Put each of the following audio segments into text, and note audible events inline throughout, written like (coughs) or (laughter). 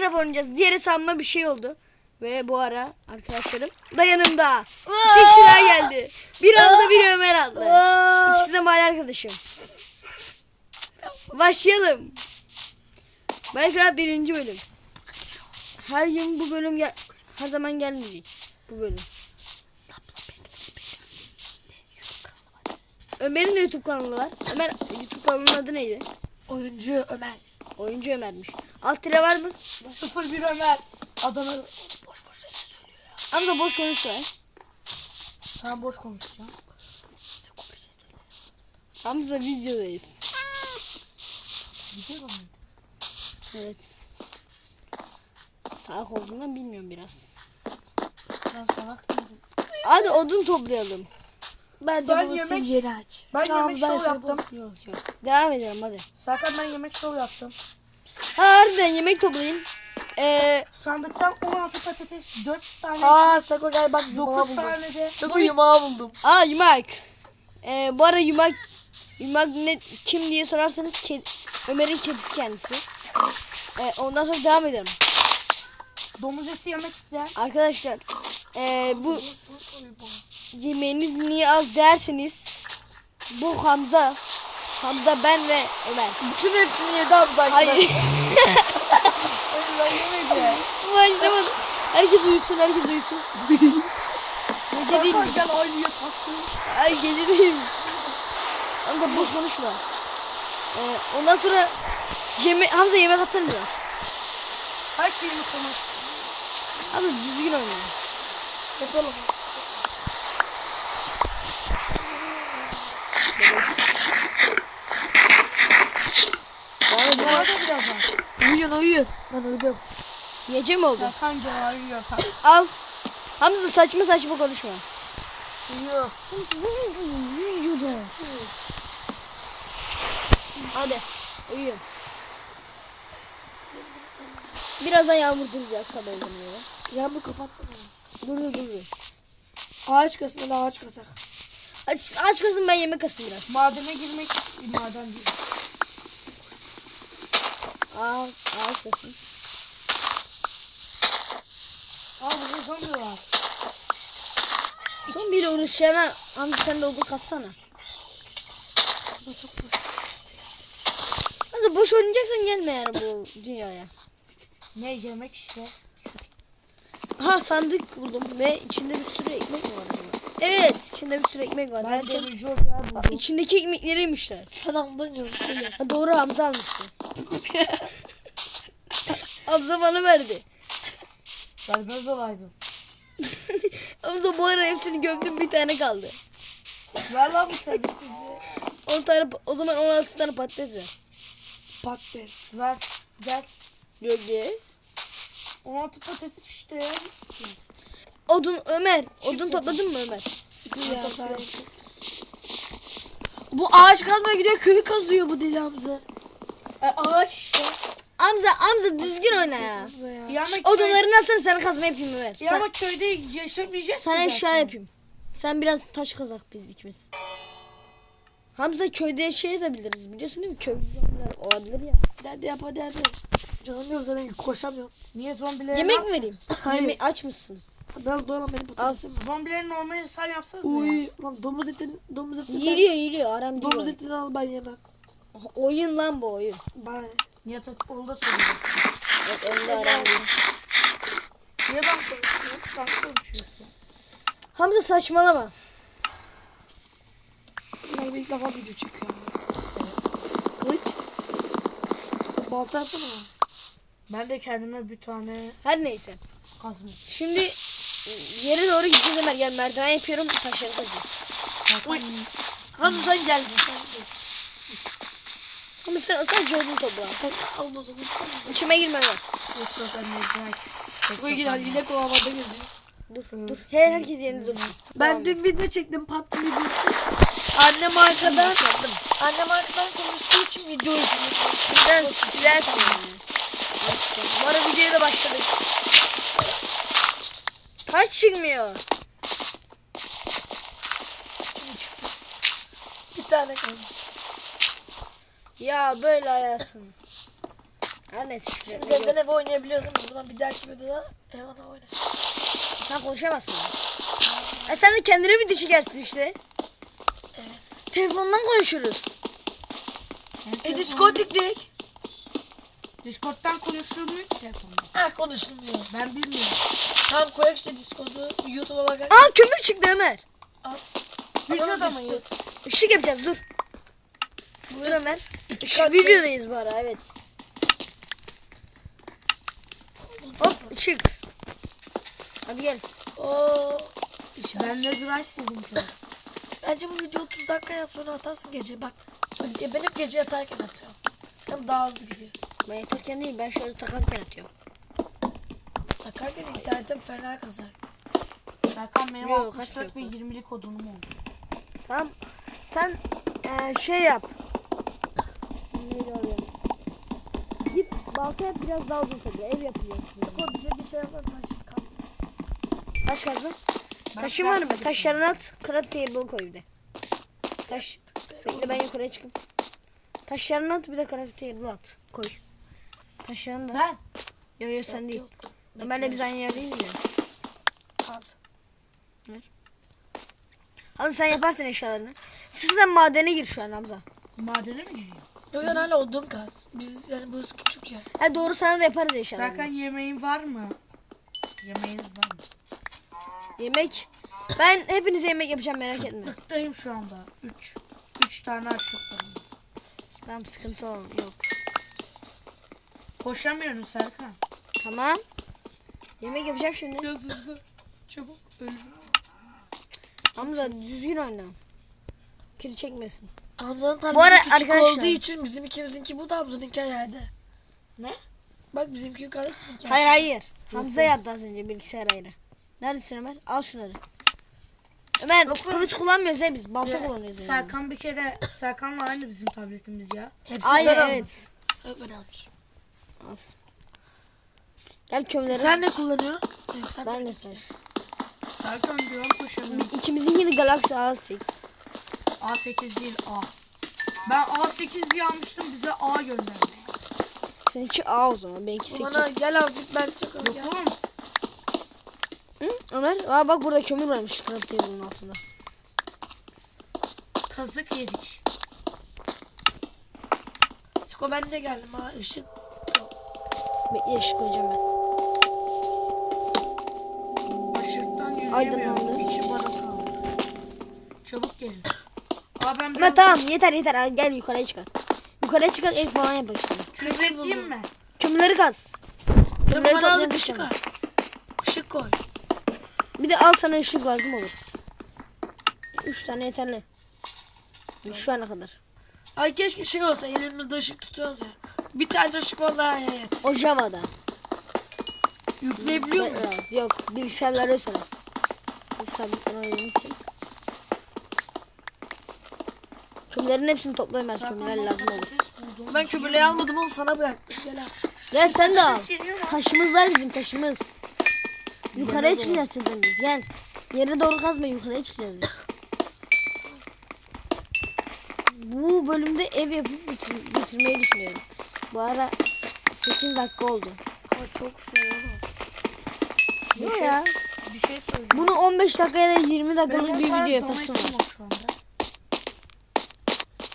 Minecraft oynayacağız. Diğer hesabıma bir şey oldu. Ve bu ara arkadaşlarım da yanımda. İki geldi. Bir Hamza bir Ömer adlı. İkisi de mahalle arkadaşım. Başlayalım. Minecraft birinci bölüm. Her gün bu bölüm gel her zaman gelmeyecek. Bu bölüm. Ömer'in de YouTube kanalı var. Ömer YouTube kanalının adı neydi? Oyuncu Ömer. Oyuncu Ömer'miş. Alt tire var mı? 01 Ömer. Adana boş boş söylüyor ya. Hamza boş konuşma. ya. Sen boş konuşacaksın. Hamza videodayız. Gidiyor mu? Evet. Salak olduğundan bilmiyorum biraz. Ben salak değilim. Hadi odun toplayalım. Bence Ben babası yemek- yeni aç. ben Şu yemek şov şey yaptım. Yok yok. Devam edelim hadi. Serkan ben yemek şov yaptım. Ha harbiden yemek toplayayım. Ee, Sandıktan 16 patates, 4 tane, Aa Sako gel bak yumağı 9 buldum. tane de Sako yumağı buldum. aa yumak. Ee, bu ara yumak yumak ne kim diye sorarsanız ked, Ömer'in kedisi kendisi. Ee, ondan sonra devam edelim. domuz eti yemek isteyen Arkadaşlar ee, bu yemeğiniz niye az derseniz bu Hamza Hamza ben ve Ömer. Bütün hepsini yedi zaten. Hayır. (laughs) Başlamadım. Herkes uyusun, herkes uyusun. Gece değil mi? Gel aynı yatakta. Ay gece değil mi? Hamza boş konuşma. Ee, ondan sonra yeme Hamza yemek atar biraz. Her şeyimi koymak. Hamza düzgün oyna. Yapalım. Yani Bu arada birazdan. Uyuyun uyuyun. Ben uyudum. Gece mi oldu? Aynı yatak. Al. Hamza saçma saçma konuşma. Uyuyor. Hadi uyuyun. Birazdan yağmur duracak sabah olmuyor. Yağmur kapatsana. Dur dur dur. dur. Ağaç kasın ağaç kasak. Aç, aç kasın ben yemek kasın biraz. Madene girmek maden değil. Ağaç, ağaç kasın. Aa burada zombi var. Son biri uğraşacağına Hamza sen de odun kassana. Hamza boş oynayacaksan gelme yani bu (laughs) dünyaya. Ne yemek işte. Ha sandık buldum ve içinde bir sürü ekmek var? Evet içinde bir sürü ekmek var. Ben Herkes... demirci ocağı buldum. İçindeki ekmekleri yemişler. Sen anlamıyorum. Söyle. Ha, doğru Hamza almıştı. (laughs) Hamza bana verdi. Vermez olaydım. (laughs) Hamza bu ara hepsini gömdüm bir tane kaldı. Ver lan bu tabii 10 tane (laughs) o zaman 16 tane patates ver. Patates. Ver. Gel. Gölge. 16 patates işte. Odun Ömer. Odun topladın mı Ömer? Bu ağaç kazmaya gidiyor köyü kazıyor bu deli Hamza. E, ağaç işte. Hamza Hamza düzgün oyna ya. Ya. Ya ama, köy, Odunlarını alsana sana kazma yapayım Ömer. ya Sen, ama köyde yaşamayacağız sana ki eşya zaten. yapayım. Sen biraz taş kazak biz ikimiz. Hamza köyde yaşayabiliriz biliyorsun değil mi? Köy olabilir ya. Hadi yap hadi hadi. Canım yok zaten koşamıyorum. Niye zombilere Yemek mi vereyim? Hayır. Yemek aç mısın? Ben doyamam benim patatesim. yap- Zombileri normal sen yapsanız ya. Uy lan domuz etin domuz eti ben, Yiriyor yiriyor aram domuz diyor. etini al ben yemem. Oyun lan bu oyun. Niye tat onu da söyleyeyim. Evet aram diyor. Niye ben konuşuyorum? Sen konuşuyorsun. Hamza saçmalama. Ben ilk defa video çekiyorum. Kılıç. Balta yapsana. bana. Ben de kendime bir tane Her neyse. kazma. Şimdi yere doğru gideceğiz Ömer. Gel merdiven yapıyorum taşları kazacağız. Uy. Hamza sen gelme sen geç. Ama sen sadece odun topla. Ben al o zaman sen İçime girme. Yoksa ben ne güzel. Çok ilgili hadi yine kovamada geziyor. Dur dur. Her herkes yerinde dursun. Ben dün video çektim PUBG videosu. Annem arkadan, annem arkadan konuştuğu için video izledim. Sen silersin. Bu arada videoya da başladık. Taş çıkmıyor. Bir tane kalmış. Ya böyle hayatım. Her neyse. Şimdi evden eve oynayabiliyoruz ama o zaman bir dahaki videoda evden oynayalım. Sen konuşamazsın. Ya sen de kendine bir çekersin işte. Evet. Telefondan konuşuruz. E Discord yükledik. Discord'dan konuşulmuyor ki telefonda. Ha konuşulmuyor. Ben bilmiyorum. Tamam koyak işte Discord'u. YouTube'a bakar. Aa kömür çıktı Ömer. Al. Videoda mıyız? düştü. Işık yapacağız dur. Bu Dur Ömer. Işık, videodayız bu ara evet. Hop ışık. Hadi gel. Oo. İnşallah. Ben de drive buldum ki. Bence bu video 30 dakika yap sonra atarsın gece. Bak ben ben hep gece yatarken atıyorum. Hem daha hızlı gidiyor. Ben yatarken değil ben şöyle takarken atıyorum. Takarken internetim fena kazar. Serkan benim Yok, 64 ve kaç 20'lik odunum oldu. Tamam. Sen eee, şey yap. Git balta yap biraz daha uzun tabii. Ev yapacağız. O bize bir şey yapar. Taş kazma. Taşın var mı? Taşlarını at. Crab table koy bir de. Taş. Bekle ben yukarıya çıkayım. Taşlarını at bir de crab table at. Koy. Taşlarını da. Ben. Yo yo sen değil. Yok. Ömer'le biz aynı yerdeyiz ya. Al. Hadi sen yaparsın eşyalarını. Siz sen madene gir şu an Hamza. Madene mi giriyor? Yok sen hala odun kaz. Biz yani burası küçük yer. Ha doğru sana da yaparız eşyalarını. Serkan yemeğin var mı? Yemeğiniz var mı? Yemek. Ben hepinize yemek yapacağım merak etme. Gıttayım şu anda. 3. 3 tane açlıklarım. var. Tamam sıkıntı ol- yok. Koşamıyorum Serkan. Tamam. Yemek yapacağım şimdi. Biraz hızlı. Çabuk. Ölüm. Hamza düzgün oyna. Kiri çekmesin. Hamza'nın Bu tabii ara küçük arkadaşlar- olduğu için bizim ikimizinki bu da Hamza'nınki yerde. Ne? Bak bizimki yukarıda sizinki Hayır hayır. Hamza yaptı az önce bilgisayar ayrı. Neredesin Ömer? Al şunları. Ömer kılıç kullanmıyoruz ya biz. Balta kullanıyoruz. yani. Serkan bir kere Serkan'la aynı bizim tabletimiz ya. Sen aldın. evet. Yok ben almışım. Al. Gel kömürleri. Sen ne kullanıyorsun? Yok sen Ben de sen. Serkan diyorum koşamıyorum. İkimizin yine Galaxy A8. A8 değil A. Ben A8 diye almıştım bize A gönderdi. Seninki A o zaman. Benimki 8. Bana gel azıcık ben çakalım Yok oğlum. Hı? Ömer. Aa bak burada kömür varmış. Crab table'ın altında. Kazık yedik. Siko ben de geldim ha ışık. Bekle ışık koyacağım ben. Işıktan yürüyemiyorum. Aydınlandı. İçi bana kaldı. Çabuk gelin. Aa ben biraz tamam yeter yeter. Gel yukarıya çıkar. Yukarıya çıkar ev falan yaparız şimdi. edeyim mi? Kömürleri kaz. Kömürleri bana toplayıp ışık al. Işık koy. Bir de al sana ışık lazım olur. Üç tane yeterli. Şu ana kadar. Ay keşke şey olsa elimizde ışık tutuyoruz ya. Bir tane ya yeter. O Java'da. Yükleyebiliyor muyuz? Evet, Yok bilgisayarlar özel. Biz tabletten oynadığımız için. Kömürlerin hepsini toplayayım ben kömürler lazım olur. Ben kömürleri almadım onu sana bıraktım. Gel al. Gel sen de al. Taşımız var bizim taşımız. Yukarıya çıkacağız sizden biz gel. Yere doğru kazma yukarıya çıkacağız biz. Bu bölümde ev yapıp bitir- bitirmeyi düşünüyorum. Bu ara 8 dakika oldu. Ama çok soğuk ama. Yok ya. Bir şey söyleyeyim. Bunu 15 dakika ya da 20 dakikalık bir video yapasım var. şu anda.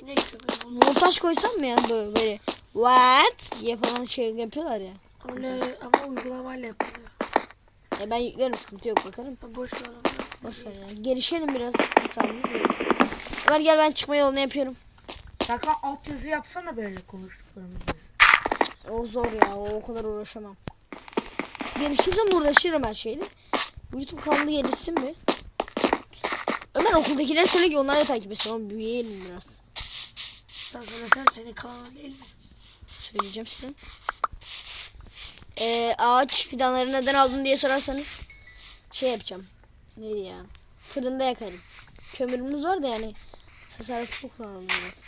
Ne? Montaj koysam mı ya böyle, böyle what diye falan şey yapıyorlar ya. Öyle ama uygulamayla yapılıyor. E ben yüklerim sıkıntı yok bakarım. Boş ver. Boş ver ya. Gelişelim biraz gelsin. Ömer gel ben çıkma yolunu yapıyorum. Serkan alt yazı yapsana böyle konuştuklarımızı. O zor ya o, o kadar uğraşamam. Gelişirsem uğraşırım her şeyle. YouTube kanalı gelişsin mi? Ömer okuldakileri söyle ki onlar da takip etsin. Ama büyüyelim biraz. Sen söylesen senin kanalın değil mi? Söyleyeceğim size. Ee, ağaç fidanları neden aldın diye sorarsanız şey yapacağım. Neydi ya? Fırında yakarım. Kömürümüz var da yani tasarruflu kullanalım biraz.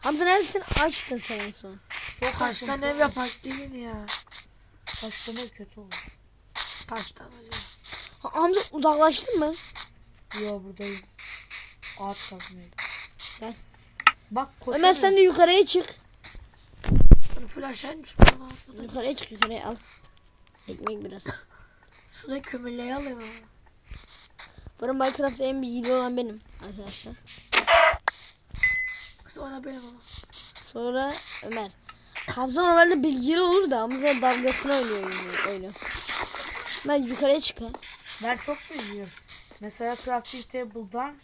Hamza neredesin? Açtın sen en son. Taştan ev yapak değil ya. Başlama kötü olur. Taştan acaba. Ha, Hamza uzaklaştın mı? Yo buradayım. Ağaç kazmayı. Gel. Bak Ömer koşamıyorum. sen de yukarıya çık. Da- Yukarıya çık yukarıya al. Ekmek biraz. (laughs) Şurada kömürleri alayım ama. Buranın Minecraft'ta en bilgili olan benim arkadaşlar. Sonra benim ama. Sonra Ömer. Hamza normalde bilgili olur da Hamza dalgasına oynuyor oyunu. oyunu. Ömer yukarıya çık ha. Ben çok biliyorum. Mesela crafting table'dan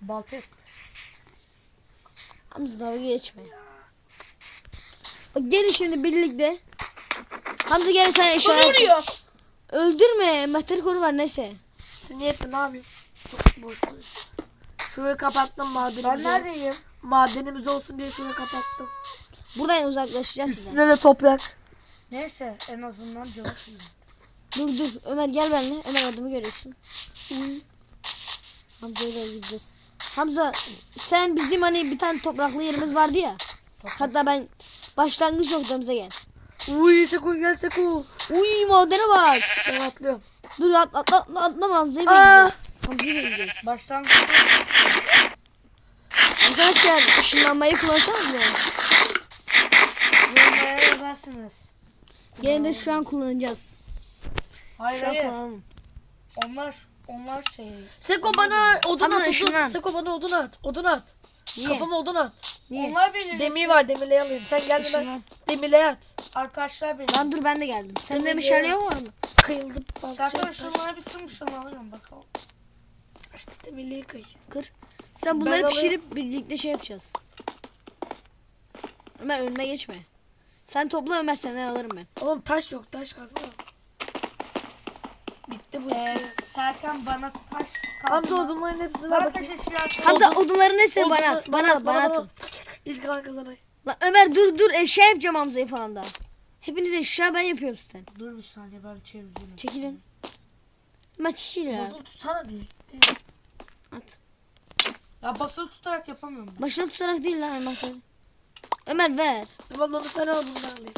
balta. Hamza dalga geçme. Bak gelin şimdi birlikte. Hamza gel sen eşya. Öldürme. Metal koru var neyse. Sinir ne yapayım? Çok. Şurayı kapattım Ben madenimiz. neredeyim? Madenimiz olsun diye şurayı kapattım. Buradan uzaklaşacağız size. Üstüne de toprak. Neyse en azından canı Dur dur Ömer gel benimle. Ömer adımı görüyorsun. Hamza ile gideceğiz. Hamza sen bizim hani bir tane topraklı yerimiz vardı ya. Hatta ben başlangıç noktamıza gel. Uy Seko gel Seko. Uy madene bak. Ben atlıyorum. Dur at, atla, atla, atlama Hamza'yı bekleyeceğiz. Hamza'yı bekleyeceğiz. Başlangıçta Arkadaşlar ışınlanmayı kullansanız mı? Yorumlara yazarsınız. Gene de şu an kullanacağız. Hayır Şu an hayır. kullanalım. Onlar onlar şey. Seko bana odun Hamza at odun. ışınlan. Seko bana odun at. Odun at. Niye? Kafama odun at. Niye? Onlar benim. Demir var demirle alayım. Sen gel ben Işınlan. demirle at. Arkadaşlar benim. Lan dur ben de geldim. Sende Demir meşale yok. mı? Kıyıldım. Zaten Balçayı şunlara bitsin şunu alıyorum bakalım. İşte demirliği kıy. Kır. Sen bunları Ben pişirip birlikte şey yapacağız. Ömer önüme geçme. Sen topla Ömer senden alırım ben. Oğlum taş yok taş kazma. Bitti bu Ee, iş. Serkan bana taş Hamza kazma. odunların hepsini ver bakayım. eşya Hamza odunların hepsini bana at. Bana at bana atın. (laughs) İlk kalan kazanay. Lan Ömer dur dur eşya yapacağım Hamza'yı falan da. Hepiniz eşya ben yapıyorum zaten. Dur bir saniye ben çevireyim. Çekilin. Ömer çekil ya. Basılı tutsana diye. At. Ya basılı tutarak yapamıyorum ben. Başına tutarak değil lan Ömer. Ömer ver. Tamam onu sen al bundan alayım.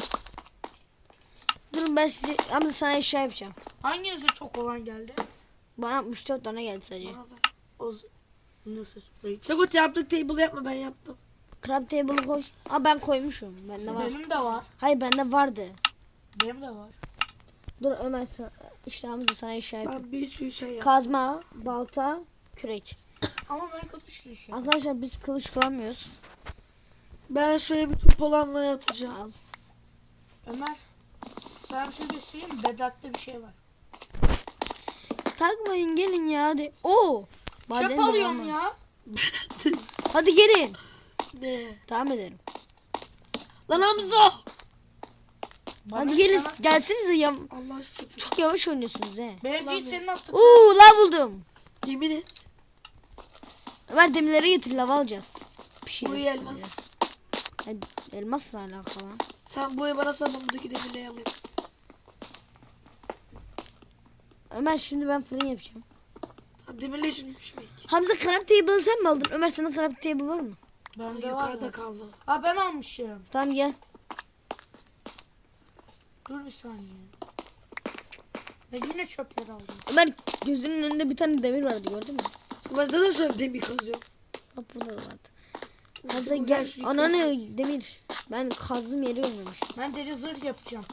Durun ben size Hamza sana eşya yapacağım. Hanginize çok olan geldi? Bana 64 tane geldi sadece. Bana da. O Nasıl? Sekut yaptık table yapma ben yaptım. Crab table'ı koy. Aa ben koymuşum. Bende var. Benim de var. Hayır bende vardı. Benim de var. Dur Ömer sa- işte Hamza sana eşya yapayım. Ben bir sürü şey yaptım. Kazma, balta, kürek. Ama ben kılıçlı işim. (coughs) Arkadaşlar biz kılıç kullanmıyoruz. Ben şöyle bir tüp olanla yapacağım. Al. Ömer. Sana bir şey göstereyim mi? Bedak'ta bir şey var. Takmayın gelin ya hadi. Oo. Maden Çöp alıyorum var. ya. (laughs) Hadi gelin. Ne? Tamam ederim. Lan Hamza! Bana Hadi gelin sana- gelsenize ya. Allah aşkına. Çok yavaş oynuyorsunuz he. Benim değil senin attığın. Oo lav buldum. Yemin et. Ömer demirleri getir lav alacağız. Bu Pişirelim. iyi elmas. Elmasla alakalı. Sen bu bana sal ben buradaki demirleri alayım. Ömer şimdi ben fırın yapacağım. Tamam demirleri şimdi pişmek. Hamza crab table sen mi aldın? Ömer senin crab table var mı? Bende var. Yukarıda da. kaldı. Aa ben almışım. Tamam gel. Dur bir saniye. Ve yine çöpleri aldım. Ömer gözünün önünde bir tane demir vardı gördün mü? Ben zaten şu an demir kazıyorum. Bak burada da vardı. Sen gel. şu Ana yukarı- ne demir. Ben kazdığım yeri görmemişim. Ben deri zırh yapacağım.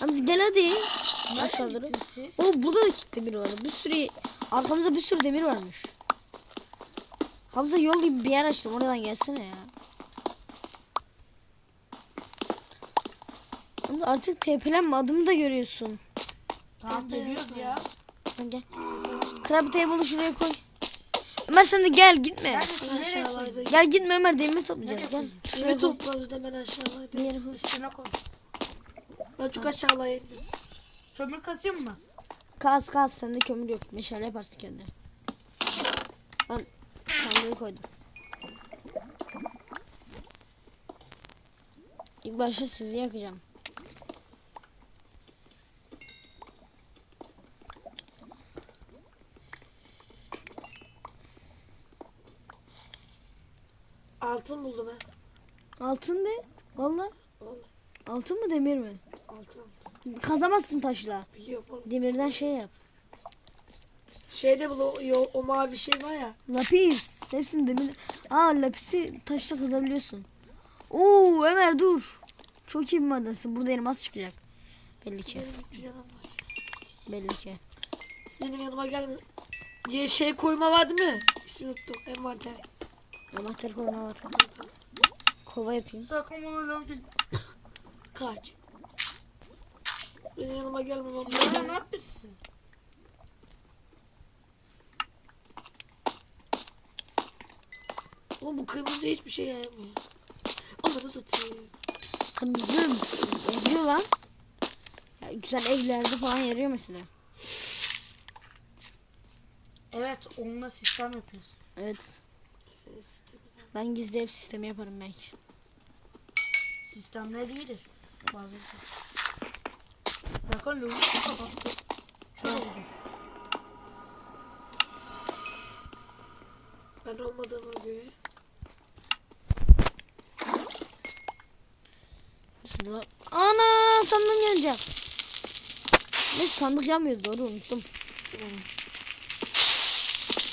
Hamza gel hadi. Nereye Aşağı doğru. gittiniz siz? O burada da demir var. Bir sürü arkamızda bir sürü demir varmış. Hamza yol gibi bir yer açtım. Oradan gelsene ya. Hamza artık TP'lenme adımı da görüyorsun. Tamam geliyoruz ya. Gel. Crab table'ı şuraya koy. Ömer sen de gel gitme. Neredesin? Nereye Aşağılarda. koydun? Gel gitme Ömer demir toplayacağız gel. Şuraya Şuraya koy. toplarız hemen aşağılarda. Bir koy. Üstüne koy. Ben çok aşağıya indim. Kömür kazayım mı? Kaz kaz sende kömür yok. Meşale yaparsın kendine. Ben sandığı koydum. İlk başta sizi yakacağım. Altın buldum ben. Altın de. Valla. Vallahi Altın mı demir mi? altın altın. Kazamazsın taşla. Biliyorum oğlum. Demirden şey yap. Şeyde bu o, o, o mavi şey var ya. Lapis. Hepsini demir. Aa lapisi taşla kazabiliyorsun. Oo Ömer dur. Çok iyi bir maddesin. Burada elmas çıkacak. Belli ki. Benim bir planım var. Belli ki. Siz benim yanıma gelme. Diye şey koyma vardı mı? İsmi unuttum. Envanter. Anahtar korona var. Kova yapayım. Sakın bana lav gel. Kaç. Benim yanıma gelme. Ben Ya ne yapıyorsun? Ama bu kırmızı hiçbir şey yaramıyor. Onları satayım. Kırmızı ediyor lan. Ya, güzel evlerde falan yarıyor mesela. Evet onunla sistem yapıyorsun. Evet. Senin sistemine. Ben gizli ev sistemi yaparım belki. Sistemler iyidir. Bazen. Bakın kapattı. Şöyle. Ben olmadığıma göre. Sıra. Ana sandık yanacak. Ne sandık yanmıyordu doğru unuttum.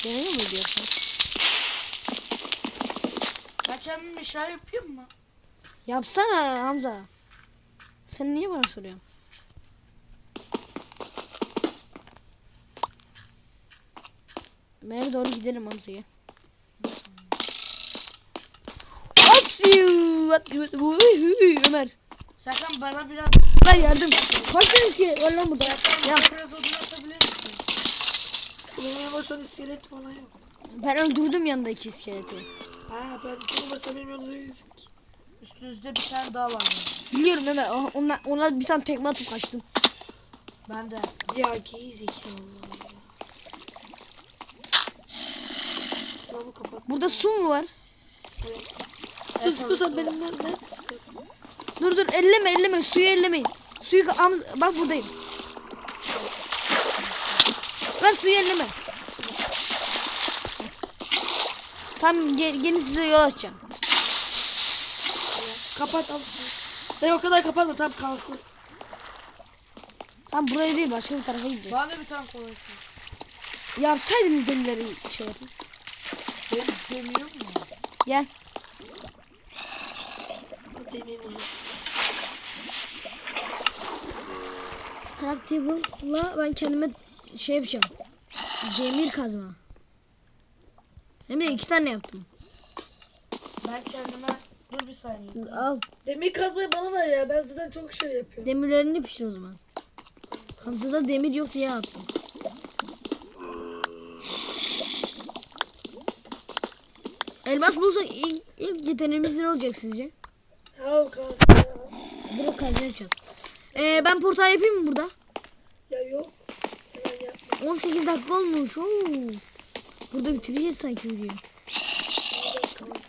Yanıyor mu diyorsun? Kendim bir şey yapayım mı? Yapsana Hamza. Sen niye bana soruyorsun? Ömer'e doğru gidelim Hamza gel. Ömer. Serkan bana biraz Ben yardım. Kaç tane iskelet var lan burada? Ya biraz odun atabilir misin? Benim an iskelet falan yok. ben öldürdüm yanındaki iskeleti. Ha ben olmasa benim yanımda değilsin ki. Üstünüzde bir tane daha var. Biliyorum Ömer. o- Ona, ona bir tane tekme atıp kaçtım. Ben de. Ya gerizekalı ya. Lavı kapat. Burada su mu var? Evet. Sus sus sen benim neredesin sen? Dur dur elleme elleme suyu ellemeyin. Suyu bak buradayım. Ver suyu elleme. Tam gel, gelin size yol açacağım. Kapat al. Ben o kadar kapatma tam kalsın. Tam buraya değil başka bir tarafa gideceğiz. Bana da bir tane kola yapayım. Yapsaydınız demirleri şey yapın. Ben demiyor mu? Gel. Ben demeyeyim onu. Craft table'la ben kendime şey yapacağım. Demir kazma. Hem de iki tane yaptım. Ben kendime dur bir saniye. Al. Demir kazmayı bana ver ya. Ben zaten çok şey yapıyorum. Demirlerini pişir o zaman. Hamza'da demir yok diye attım. Elmas bulsak ilk, ilk yeteneğimiz ne olacak sizce? Ya o kalsın ya. Burada kazma yapacağız. Ee, ben portal yapayım mı burada? Ya yok. Hemen yapma. 18 dakika olmuş. Oo. Burada bitireceğiz sanki videoyu. Hemen.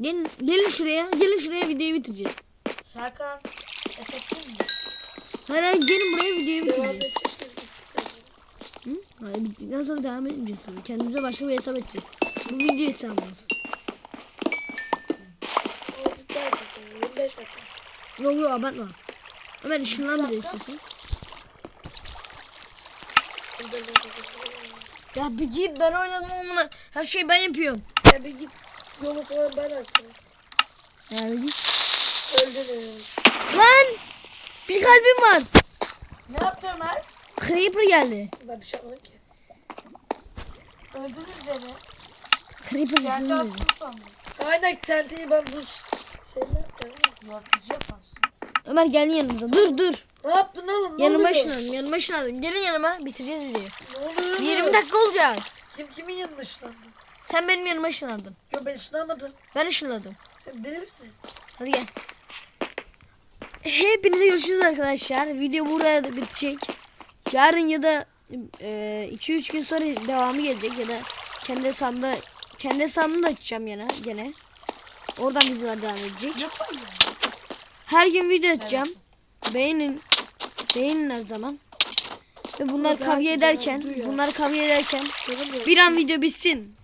Gelin, gelin şuraya. Gelin şuraya videoyu bitireceğiz. Serkan efektif mi? Hayır hayır gelin buraya videoyu bitireceğiz. sonra. Hı? Hayır bittikten sonra devam etmeyeceğiz tabii. Kendimize başka bir hesap edeceğiz. Bu video hesabımız. Azıcık daha yapalım. 25 dakika. Yok yok abartma. Ömer ışınlan bir de istiyorsun. Ya bir git ben oynadım onunla. Her şeyi ben yapıyorum. Ya bir git. Yolu falan ben açtım. Ya bir git. Öldürün. Lan! Bir kalbim var. Ne yaptı Ömer? Creeper geldi. Ben bir şey yapmadım ki. Öldürür beni. Creeper Gerçi duydum. attın sandım. Aynen sen değil ben bu şeyler yapacağım. Yaratıcı yaparsın. Ömer gelin yanımıza. Dur dur. Ne yaptın oğlum? Ne Yanıma oluyor? ışınlandım. Yanıma ışınlandım. Gelin yanıma. Bitireceğiz videoyu. Ne oluyor? Bir 20 dakika olacak. Kim kimin yanına ışınlandı? Sen benim yanıma ışınlandın. Yok ben ışınlanmadım. Ben ışınladım. Sen deli misin? Hadi gel. Hepinize görüşürüz arkadaşlar. Video burada da bitecek. Yarın ya da 2-3 gün sonra devamı gelecek ya da kendi hesabımda kendi hesabımı da açacağım yine gene. Oradan videolar devam edecek. Her gün video atacağım. Beğenin. Beğenin her zaman. Ve bunlar kavga ederken, bunlar kavga ederken bir an video bitsin.